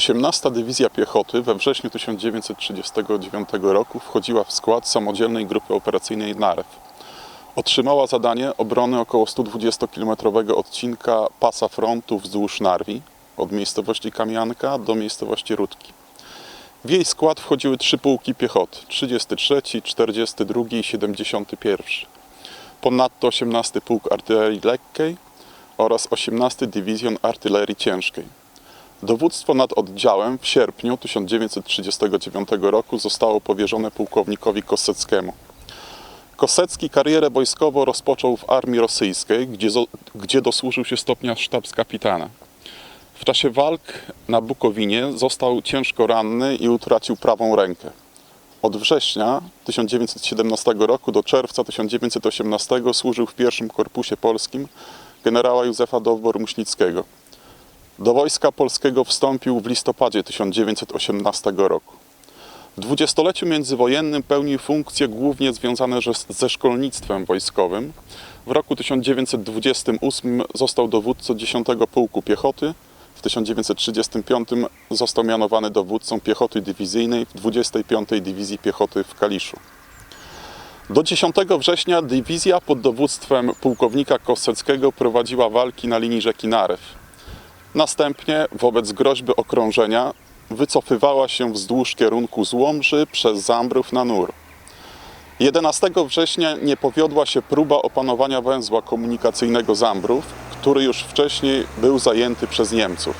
18 Dywizja Piechoty we wrześniu 1939 roku wchodziła w skład samodzielnej grupy operacyjnej Narew. Otrzymała zadanie obrony około 120-kilometrowego odcinka pasa frontu wzdłuż Narwi, od miejscowości Kamianka do miejscowości Rudki. W jej skład wchodziły trzy pułki piechoty 33, 42 i 71. Ponadto 18 Pułk Artylerii Lekkiej oraz 18 Dywizjon Artylerii Ciężkiej. Dowództwo nad oddziałem w sierpniu 1939 roku zostało powierzone pułkownikowi Koseckiemu. Kosecki karierę wojskową rozpoczął w armii rosyjskiej, gdzie, gdzie dosłużył się stopnia sztabskapitana. W czasie walk na Bukowinie został ciężko ranny i utracił prawą rękę. Od września 1917 roku do czerwca 1918 służył w pierwszym korpusie polskim generała Józefa Dowbor-Muśnickiego. Do wojska polskiego wstąpił w listopadzie 1918 roku. W dwudziestoleciu międzywojennym pełnił funkcje głównie związane ze szkolnictwem wojskowym. W roku 1928 został dowódcą 10 Pułku Piechoty. W 1935 został mianowany dowódcą piechoty dywizyjnej w 25 Dywizji Piechoty w Kaliszu. Do 10 września dywizja pod dowództwem pułkownika Koseckiego prowadziła walki na linii rzeki Narew. Następnie, wobec groźby okrążenia, wycofywała się wzdłuż kierunku z Łomży przez Zambrów na Nur. 11 września nie powiodła się próba opanowania węzła komunikacyjnego Zambrów, który już wcześniej był zajęty przez Niemców.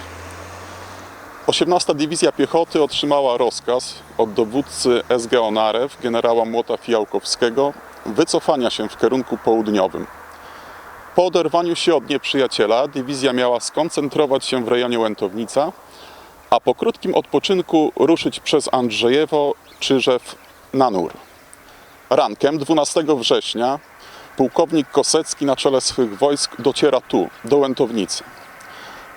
18 Dywizja Piechoty otrzymała rozkaz od dowódcy SGO Narew, generała Młota Fijałkowskiego, wycofania się w kierunku południowym. Po oderwaniu się od nieprzyjaciela dywizja miała skoncentrować się w rejonie Łętownica, a po krótkim odpoczynku ruszyć przez Andrzejewo, Czyżew na Nur. Rankiem 12 września pułkownik Kosecki na czele swych wojsk dociera tu, do Łętownicy.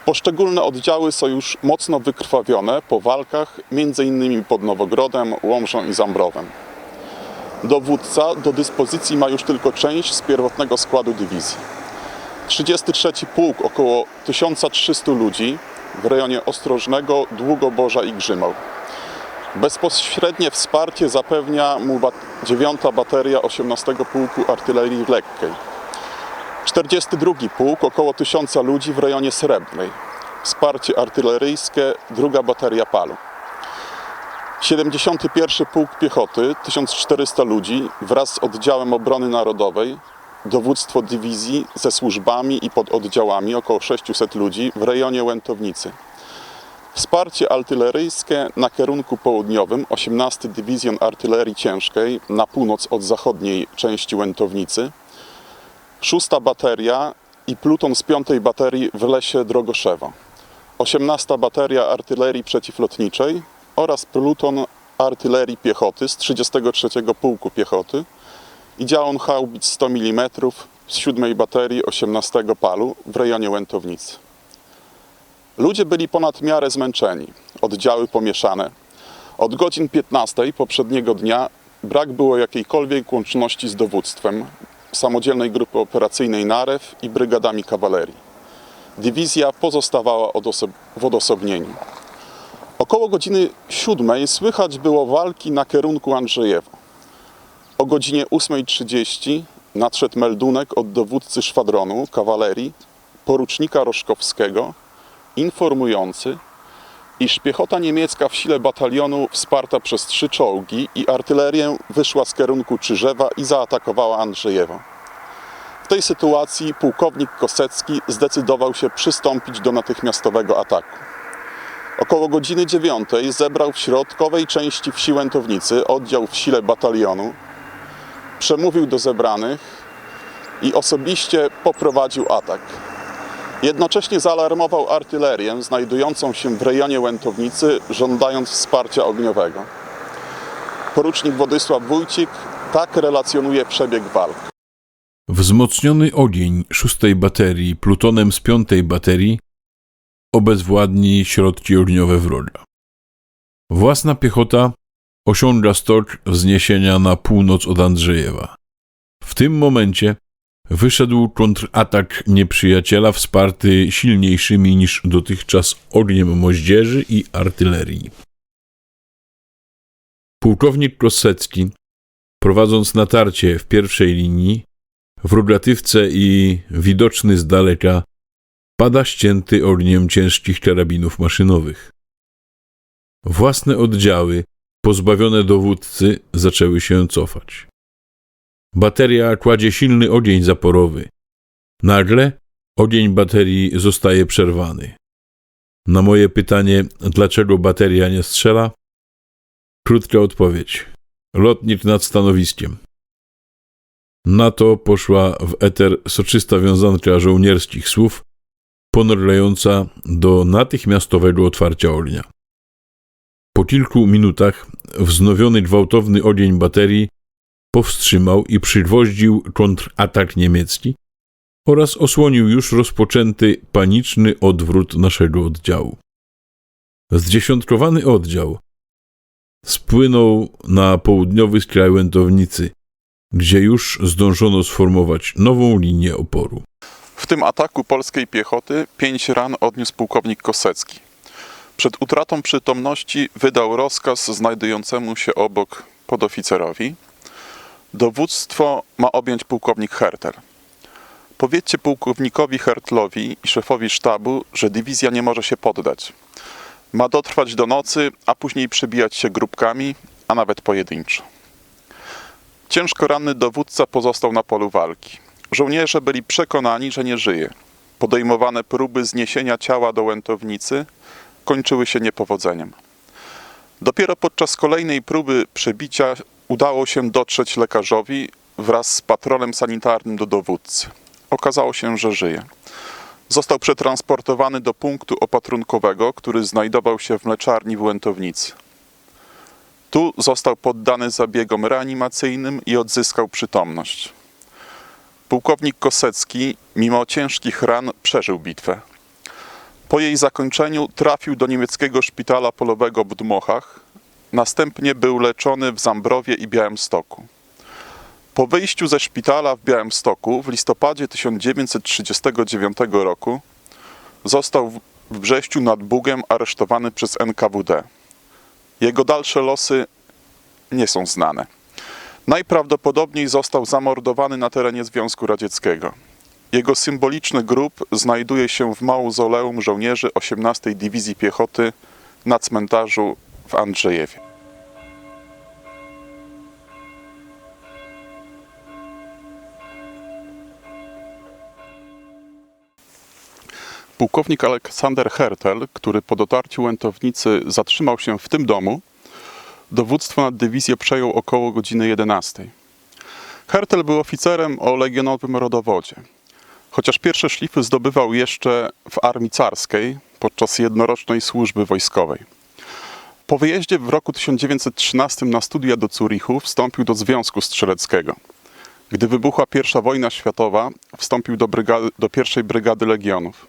Poszczególne oddziały są już mocno wykrwawione po walkach, m.in. pod Nowogrodem, Łomżą i Zambrowem. Dowódca do dyspozycji ma już tylko część z pierwotnego składu dywizji. 33 Pułk około 1300 ludzi w rejonie Ostrożnego, Długoborza i Grzymał. Bezpośrednie wsparcie zapewnia mu bat- 9 bateria 18 Pułku Artylerii Lekkiej. 42 Pułk około 1000 ludzi w rejonie Srebrnej. Wsparcie artyleryjskie, druga bateria palu. 71 Pułk Piechoty, 1400 ludzi wraz z oddziałem obrony narodowej, dowództwo dywizji ze służbami i pododdziałami około 600 ludzi w rejonie Łętownicy. Wsparcie artyleryjskie na kierunku południowym 18 Dywizjon Artylerii Ciężkiej na północ od zachodniej części Łętownicy, 6 bateria i pluton z 5 baterii w lesie Drogoszewo, 18 bateria artylerii przeciwlotniczej oraz pluton artylerii piechoty z 33 Pułku Piechoty i działon haubic 100 mm z 7 baterii 18 palu w rejonie Łętownicy. Ludzie byli ponad miarę zmęczeni, oddziały pomieszane. Od godzin 15 poprzedniego dnia brak było jakiejkolwiek łączności z dowództwem samodzielnej grupy operacyjnej Narew i brygadami kawalerii. Dywizja pozostawała w odosobnieniu. Około godziny 7 słychać było walki na kierunku Andrzejewa. O godzinie 8.30 nadszedł meldunek od dowódcy szwadronu kawalerii, porucznika Roszkowskiego, informujący, iż piechota niemiecka w sile batalionu wsparta przez trzy czołgi i artylerię wyszła z kierunku Czyżewa i zaatakowała Andrzejewo. W tej sytuacji pułkownik Kosecki zdecydował się przystąpić do natychmiastowego ataku. Około godziny 9 zebrał w środkowej części wsi Łętownicy oddział w sile batalionu, przemówił do zebranych i osobiście poprowadził atak. Jednocześnie zaalarmował artylerię znajdującą się w rejonie Łętownicy, żądając wsparcia ogniowego. Porucznik Władysław Wójcik tak relacjonuje przebieg walk. Wzmocniony ogień szóstej baterii plutonem z piątej baterii obezwładni środki ogniowe wroga. Własna piechota osiąga stok wzniesienia na północ od Andrzejewa. W tym momencie wyszedł kontratak nieprzyjaciela wsparty silniejszymi niż dotychczas ogniem moździerzy i artylerii. Pułkownik Kosecki, prowadząc natarcie w pierwszej linii, w rugatywce i widoczny z daleka, pada ścięty ogniem ciężkich karabinów maszynowych. Własne oddziały, pozbawione dowódcy, zaczęły się cofać. Bateria kładzie silny ogień zaporowy. Nagle ogień baterii zostaje przerwany. Na moje pytanie, dlaczego bateria nie strzela, krótka odpowiedź. Lotnik nad stanowiskiem. Na to poszła w eter soczysta wiązanka żołnierskich słów, ponorlejąca do natychmiastowego otwarcia ognia. Po kilku minutach wznowiony gwałtowny ogień baterii powstrzymał i przygwoździł kontratak niemiecki oraz osłonił już rozpoczęty paniczny odwrót naszego oddziału. Zdziesiątkowany oddział spłynął na południowy skraj Łętownicy, gdzie już zdążono sformować nową linię oporu. W tym ataku polskiej piechoty pięć ran odniósł pułkownik Kosecki. Przed utratą przytomności wydał rozkaz znajdującemu się obok podoficerowi. Dowództwo ma objąć pułkownik Hertel. Powiedzcie pułkownikowi Hertlowi i szefowi sztabu, że dywizja nie może się poddać. Ma dotrwać do nocy, a później przebijać się grupkami, a nawet pojedynczo. Ciężko ranny dowódca pozostał na polu walki. Żołnierze byli przekonani, że nie żyje. Podejmowane próby zniesienia ciała do łętownicy kończyły się niepowodzeniem. Dopiero podczas kolejnej próby przebicia udało się dotrzeć lekarzowi wraz z patrolem sanitarnym do dowódcy. Okazało się, że żyje. Został przetransportowany do punktu opatrunkowego, który znajdował się w mleczarni w Łętownicy. Tu został poddany zabiegom reanimacyjnym i odzyskał przytomność. Pułkownik Kosecki, mimo ciężkich ran, przeżył bitwę. Po jej zakończeniu trafił do niemieckiego szpitala polowego w Dmochach, następnie był leczony w Zambrowie i Białymstoku. Po wyjściu ze szpitala w Białymstoku w listopadzie 1939 roku został w- Brześciu nad Bugiem aresztowany przez NKWD. Jego dalsze losy nie są znane. Najprawdopodobniej został zamordowany na terenie Związku Radzieckiego. Jego symboliczny grób znajduje się w mauzoleum żołnierzy 18 Dywizji Piechoty na cmentarzu w Andrzejewie. Pułkownik Aleksander Hertel, który po dotarciu Łętownicy zatrzymał się w tym domu, dowództwo nad dywizję przejął około godziny 11. Hertel był oficerem o legionowym rodowodzie. Chociaż pierwsze szlify zdobywał jeszcze w armii carskiej podczas jednorocznej służby wojskowej. Po wyjeździe w roku 1913 na studia do Zurichu wstąpił do Związku Strzeleckiego. Gdy wybuchła I wojna światowa, wstąpił do, brygady, do pierwszej brygady legionów,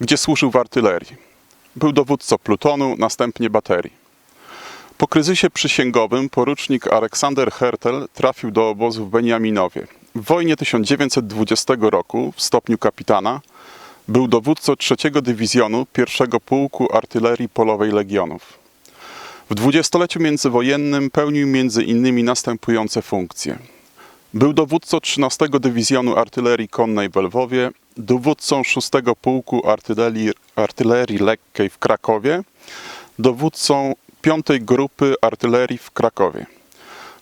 gdzie służył w artylerii. Był dowódcą plutonu, następnie baterii. Po kryzysie przysięgowym porucznik Aleksander Hertel trafił do obozu w Beniaminowie. W wojnie 1920 roku w stopniu kapitana był dowódcą trzeciego dywizjonu pierwszego pułku artylerii polowej legionów. W dwudziestoleciu międzywojennym pełnił między innymi następujące funkcje. Był dowódcą 13 Dywizjonu Artylerii Konnej w Lwowie, dowódcą 6 Pułku Artylerii, Artylerii Lekkiej w Krakowie, dowódcą 5 Grupy Artylerii w Krakowie.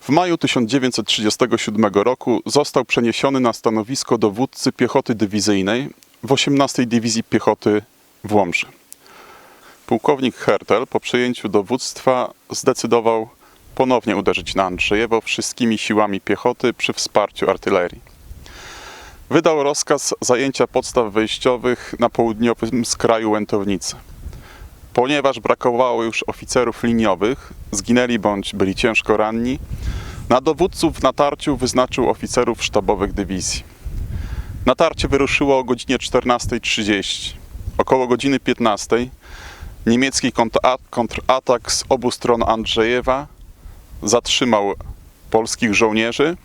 W maju 1937 roku został przeniesiony na stanowisko dowódcy piechoty dywizyjnej w 18 Dywizji Piechoty w Łomży. Pułkownik Hertel po przejęciu dowództwa zdecydował ponownie uderzyć na Andrzejewo wszystkimi siłami piechoty przy wsparciu artylerii. Wydał rozkaz zajęcia podstaw wejściowych na południowym skraju Łętownicy. Ponieważ brakowało już oficerów liniowych, zginęli bądź byli ciężko ranni, na dowódców w natarciu wyznaczył oficerów sztabowych dywizji. Natarcie wyruszyło o godzinie 14.30. Około godziny 15.00 niemiecki kontra- kontratak z obu stron Andrzejewa zatrzymał polskich żołnierzy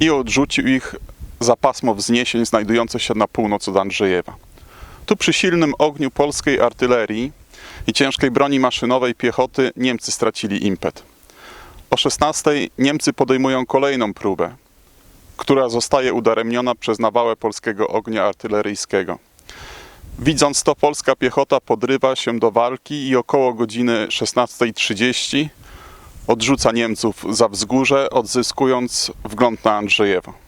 i odrzucił ich za pasmo wzniesień znajdujące się na północ od Andrzejewa. Tu przy silnym ogniu polskiej artylerii i ciężkiej broni maszynowej piechoty Niemcy stracili impet. O 16 Niemcy podejmują kolejną próbę, która zostaje udaremniona przez nawałę polskiego ognia artyleryjskiego. Widząc to, polska piechota podrywa się do walki i około godziny 16.30 odrzuca Niemców za wzgórze, odzyskując wgląd na Andrzejewo.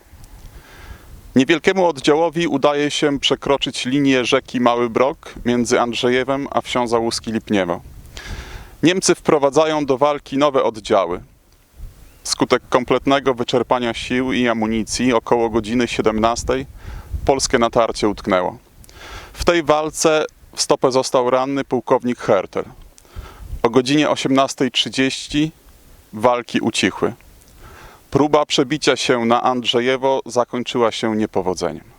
Niewielkiemu oddziałowi udaje się przekroczyć linię rzeki Mały Brok między Andrzejewem a wsią Załuski-Lipniewo. Niemcy wprowadzają do walki nowe oddziały. Skutek kompletnego wyczerpania sił i amunicji około godziny 17 polskie natarcie utknęło. W tej walce w stopę został ranny pułkownik Hertel. O godzinie 18.30 walki ucichły. Próba przebicia się na Andrzejewo zakończyła się niepowodzeniem.